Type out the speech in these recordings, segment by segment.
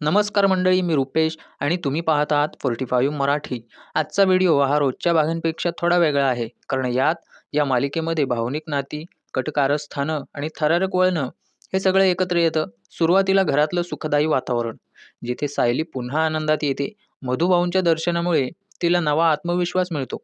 नमस्कार मंडळी मी रुपेश आणि तुम्ही पाहत आहात फोर्टी फाईव्ह मराठी. आजचा व्हिडिओ हा रोजच्या भागांपेक्षा थोडा वेगळा आहे कारण यात या मालिकेमध्ये भावनिक नाती कटकारस्थानं आणि थरारक वळणं हे सगळं एकत्र येतं. सुरुवातीला घरातलं सुखदायी वातावरण जिथे सायली पुन्हा आनंदात येते. मधुभाऊंच्या दर्शनामुळे तिला नवा आत्मविश्वास मिळतो.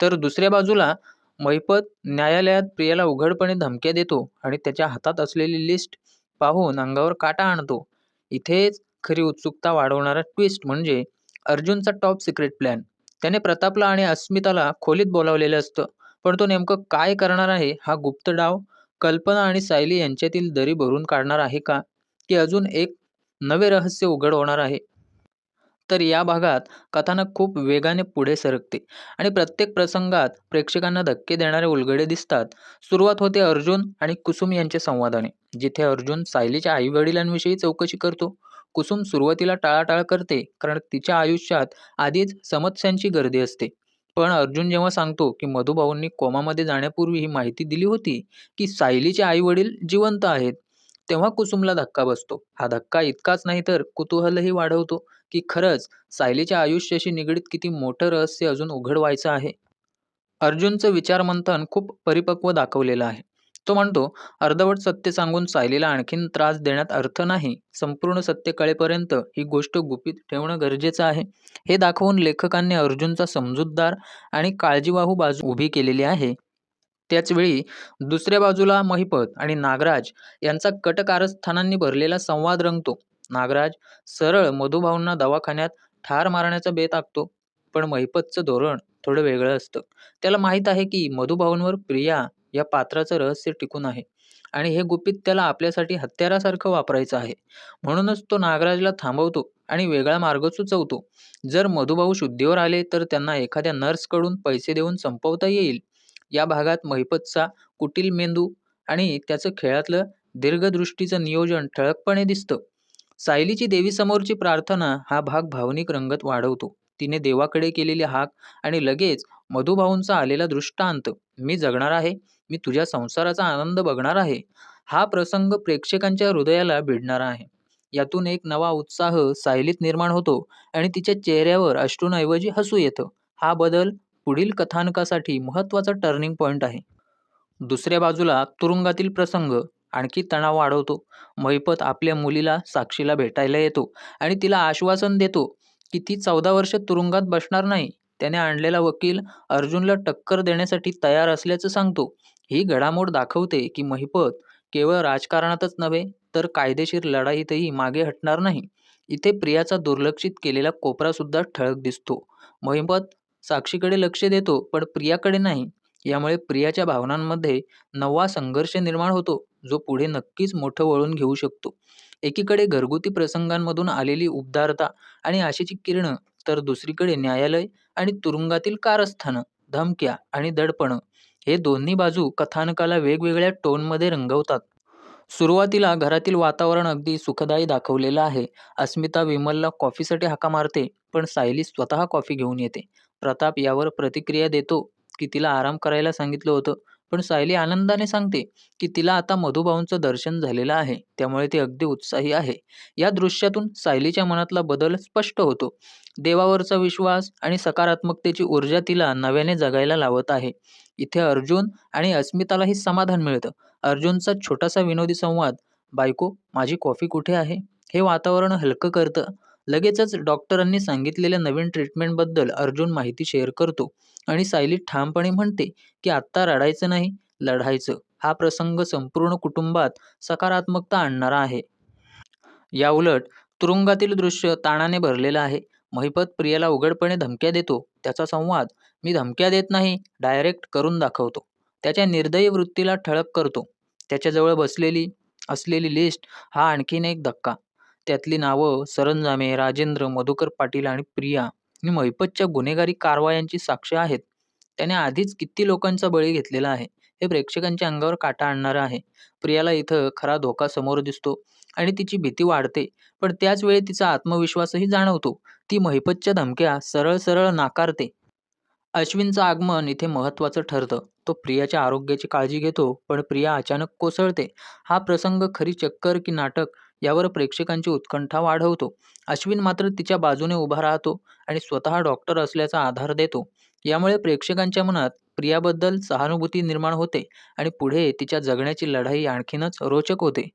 तर दुसऱ्या बाजूला मैपत न्यायालयात प्रियाला उघडपणे धमक्या देतो आणि त्याच्या हातात असलेली लिस्ट पाहून अंगावर काटा आणतो. इथेच खरी उत्सुकता वाढवणारा ट्विस्ट म्हणजे अर्जुनचा टॉप सिक्रेट प्लॅन त्याने प्रतापला आणि अस्मिताला खोलीत बोलावलेलं असतं. पण तो नेमकं काय करणार आहे हा गुप्त डाव कल्पना आणि सायली यांच्यातील दरी भरून काढणार आहे का? की अजून एक नवे रहस्य उघड होणार आहे? तर या भागात कथानक खूप वेगाने पुढे सरकते आणि प्रत्येक प्रसंगात प्रेक्षकांना धक्के देणारे उलगडे दिसतात. सुरुवात होते अर्जुन आणि कुसुम यांच्या संवादाने जिथे अर्जुन सायलीच्या आईवडिलांविषयी चौकशी करतो कुसुम सुरुवातीला टाळाटाळ करते कारण तिच्या आयुष्यात आधीच समस्यांची गर्दी असते. पण अर्जुन जेव्हा सांगतो की मधुभाऊंनी कोमामध्ये जाण्यापूर्वी ही माहिती दिली होती की सायलीचे आई वडील जिवंत आहेत तेव्हा कुसुमला धक्का बसतो. हा धक्का इतकाच नाही तर कुतूहलही वाढवतो की खरंच सायलीच्या आयुष्याशी निगडीत किती मोठं रहस्य अजून उघड व्हायचं आहे. अर्जुनचं विचारमंथन खूप परिपक्व दाखवलेलं आहे. तो म्हणतो अर्धवट सत्य सांगून सायलीला आणखीन त्रास देण्यात अर्थ नाही. संपूर्ण सत्य कळेपर्यंत ही गोष्ट गुपित ठेवणं गरजेचं आहे. हे दाखवून लेखकांनी अर्जुनचा समजूतदार आणि काळजीवाहू बाजू उभी केलेली आहे. त्याचवेळी दुसऱ्या बाजूला महिपत आणि नागराज यांचा कटकारस्थानांनी भरलेला संवाद रंगतो. नागराज सरळ मधुभाऊंना दवाखान्यात ठार मारण्याचा बेत आखतो पण महिपतचं धोरण थोडं वेगळं असतं. त्याला माहीत आहे की मधुभाऊंवर प्रिया या पात्राचं रहस्य टिकून आहे. आणि हे गुपित त्याला आपल्यासाठी हत्यारासारखं वापरायचं आहे. म्हणूनच तो नागराजला थांबवतो आणि वेगळा मार्ग सुचवतो. जर मधुभाऊ शुद्धीवर आले तर त्यांना एखाद्या नर्सकडून पैसे देऊन संपवता येईल. या भागात महिपतचा कुटील मेंदू आणि त्याचं खेळातलं दीर्घदृष्टीचं नियोजन ठळकपणे दिसतं. सायलीची देवीसमोरची प्रार्थना हा भाग भावनिक रंगत वाढवतो. तिने देवाकडे केलेली हाक आणि लगेच मधुभाऊंचा आलेला दृष्टांत मी जगणार आहे मी तुझ्या संसाराचा आनंद बघणार आहे. हा प्रसंग प्रेक्षकांच्या हृदयाला भिडणारा आहे. यातून एक नवा उत्साह सायलीत निर्माण होतो आणि तिच्या चेहऱ्यावर अश्रूंऐवजी हसू येतं. हा बदल पुढील कथानकासाठी महत्त्वाचा टर्निंग पॉईंट आहे. दुसऱ्या बाजूला तुरुंगातील प्रसंग आणखी तणाव वाढवतो. महिपत आपल्या मुलीला साक्षीला भेटायला येतो आणि तिला आश्वासन देतो की ती चौदा वर्ष तुरुंगात बसणार नाही. त्याने आणलेला वकील अर्जुनला टक्कर देण्यासाठी तयार असल्याचं सांगतो. ही घडामोड दाखवते की महिपत केवळ राजकारणातच नव्हे तर कायदेशीर लढाईतही मागे हटणार नाही. इथे प्रियाचा दुर्लक्षित केलेला कोपरा सुद्धा ठळक दिसतो. महिपत साक्षीकडे लक्ष देतो पण प्रियाकडे नाही. यामुळे प्रियाच्या भावनांमध्ये नवा संघर्ष निर्माण होतो जो पुढे नक्कीच मोठं वळून घेऊ शकतो. एकीकडे घरगुती प्रसंगांमधून आलेली उबदारता आणि आशेची किरणं तर दुसरीकडे न्यायालय आणि तुरुंगातील कारस्थानं धमक्या आणि दडपणं. हे दोन्ही बाजू कथानकाला वेगवेगळ्या टोनमध्ये रंगवतात. सुरुवातीला घरातील वातावरण अगदी सुखदायी दाखवलेलं आहे. अस्मिता विमलला कॉफीसाठी हाका मारते पण सायली स्वतः कॉफी घेऊन येते. प्रताप यावर प्रतिक्रिया देतो की तिला आराम करायला सांगितलं होतं. पण सायली आनंदाने सांगते की तिला आता मधुभाऊंचं दर्शन झालेलं आहे त्यामुळे ती अगदी उत्साही आहे. या दृश्यातून सायलीच्या मनातला बदल स्पष्ट होतो. देवावरचा विश्वास आणि सकारात्मकतेची ऊर्जा तिला नव्याने जगायला लावत आहे. इथे अर्जुन आणि अस्मितालाही समाधान मिळतं. अर्जुनचा छोटासा विनोदी संवाद बायको माझी कॉफी कुठे आहे? हे वातावरण हलकं करतं. लगेचच डॉक्टरांनी सांगितलेल्या नवीन ट्रीटमेंटबद्दल अर्जुन माहिती शेअर करतो आणि सायली ठामपणे म्हणते की आत्ता रडायचं नाही लढायचं. हा प्रसंग संपूर्ण कुटुंबात सकारात्मकता आणणारा आहे. याउलट तुरुंगातील दृश्य ताणाने भरलेलं आहे. महिपत प्रियाला उघडपणे धमक्या देतो. त्याचा संवाद मी धमक्या देत नाही डायरेक्ट करून दाखवतो. त्याच्या निर्दयी वृत्तीला ठळक करतो. त्याच्याजवळ बसलेली असलेली लिस्ट हा आणखीन एक धक्का. त्यातली नावं सरंजामे राजेंद्र मधुकर पाटील आणि प्रिया ही महिपतच्या गुन्हेगारी कारवायांची साक्ष आहेत. त्याने आधीच किती लोकांचा बळी घेतलेला आहे हे प्रेक्षकांच्या अंगावर काटा आणणारं आहे. प्रियाला इथं खरा धोका समोर दिसतो आणि तिची भीती वाढते पण त्याच वेळी तिचा आत्मविश्वासही जाणवतो. ती महिपतच्या धमक्या सरळ सरळ नाकारते. अश्विनचं आगमन इथे महत्त्वाचं ठरतं. तो प्रियाच्या आरोग्याची काळजी घेतो पण प्रिया अचानक कोसळते हा प्रसंग खरी चक्कर की नाटक यावर प्रेक्षकांची उत्कंठा वाढवतो. अश्विन मात्र तिच्या बाजूने उभा राहतो आणि स्वतः डॉक्टर असल्याचा आधार देतो. यामुळे प्रेक्षकांच्या मनात प्रियाबद्दल सहानुभूती निर्माण होते आणि पुढे तिच्या जगण्याची लढाई आणखीनच रोचक होते.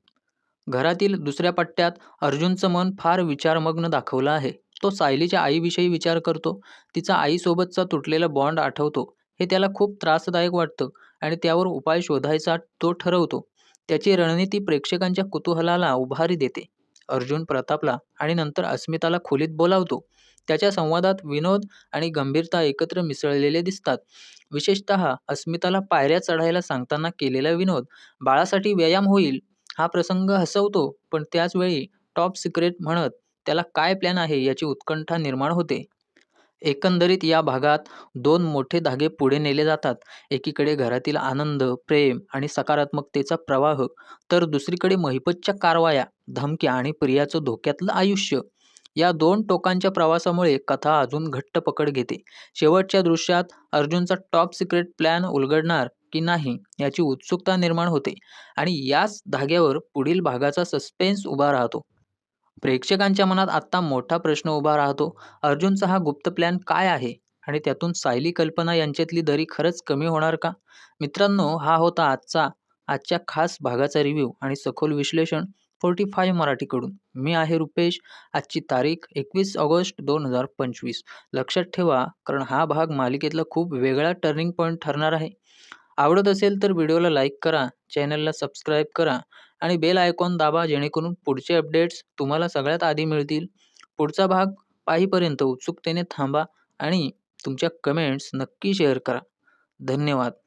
घरातील दुसऱ्या पट्ट्यात अर्जुनचं मन फार विचारमग्न दाखवलं आहे. तो सायलीच्या आईविषयी विचार करतो. तिचा आईसोबतचा तुटलेला बॉन्ड आठवतो. हे त्याला खूप त्रासदायक वाटतं आणि त्यावर उपाय शोधायचा तो ठरवतो. त्याची रणनीती प्रेक्षकांच्या कुतूहलाला उभारी देते. अर्जुन प्रतापला आणि नंतर अस्मिताला खोलीत बोलावतो. त्याच्या संवादात विनोद आणि गंभीरता एकत्र मिसळलेले दिसतात. विशेषतः अस्मिताला पायऱ्या चढायला सांगताना केलेला विनोद, बाळासाठी व्यायाम होईल हा प्रसंग हसवतो पण त्याचवेळी टॉप सिक्रेट म्हणत त्याला काय प्लॅन आहे याची उत्कंठा निर्माण होते. एकंदरीत या भागात दोन मोठे धागे पुढे नेले जातात. एकीकडे घरातील आनंद, प्रेम आणि सकारात्मकतेचा प्रवाह तर दुसरीकडे महिपतच्या कारवाया, धमक्या आणि प्रियाचं धोक्यातलं आयुष्य. या दोन टोकांच्या प्रवासामुळे कथा अजून घट्ट पकड घेते. शेवटच्या दृश्यात अर्जुनचा टॉप सिक्रेट प्लॅन उलगडणार की नाही याची उत्सुकता निर्माण होते आणि याच धाग्यावर पुढील भागाचा सस्पेन्स उभा राहतो. प्रेक्षकांच्या मनात आत्ता मोठा प्रश्न उभा राहतो. अर्जुनचा हा गुप्त प्लॅन काय आहे आणि त्यातून सायली कल्पना यांच्यातली दरी खरंच कमी होणार का? मित्रांनो हा होता आजचा आजच्या खास भागाचा रिव्ह्यू आणि सखोल विश्लेषण फोर्टी फाईव्ह मराठीकडून. मी आहे रुपेश. आजची तारीख एकवीस ऑगस्ट दोन हजार पंचवीस. लक्षात ठेवा कारण हा भाग मालिकेतला खूप वेगळा टर्निंग पॉईंट ठरणार आहे. आवडत असेल तर व्हिडिओला लाईक करा, चॅनलला सबस्क्राईब करा आणि बेल आयकॉन दाबा जेणेकरून पुढचे अपडेट्स तुम्हाला सगळ्यात आधी मिळतील. पुढचा भाग पाहीपर्यंत उत्सुकतेने थांबा आणि तुमच्या कमेंट्स नक्की शेअर करा. धन्यवाद.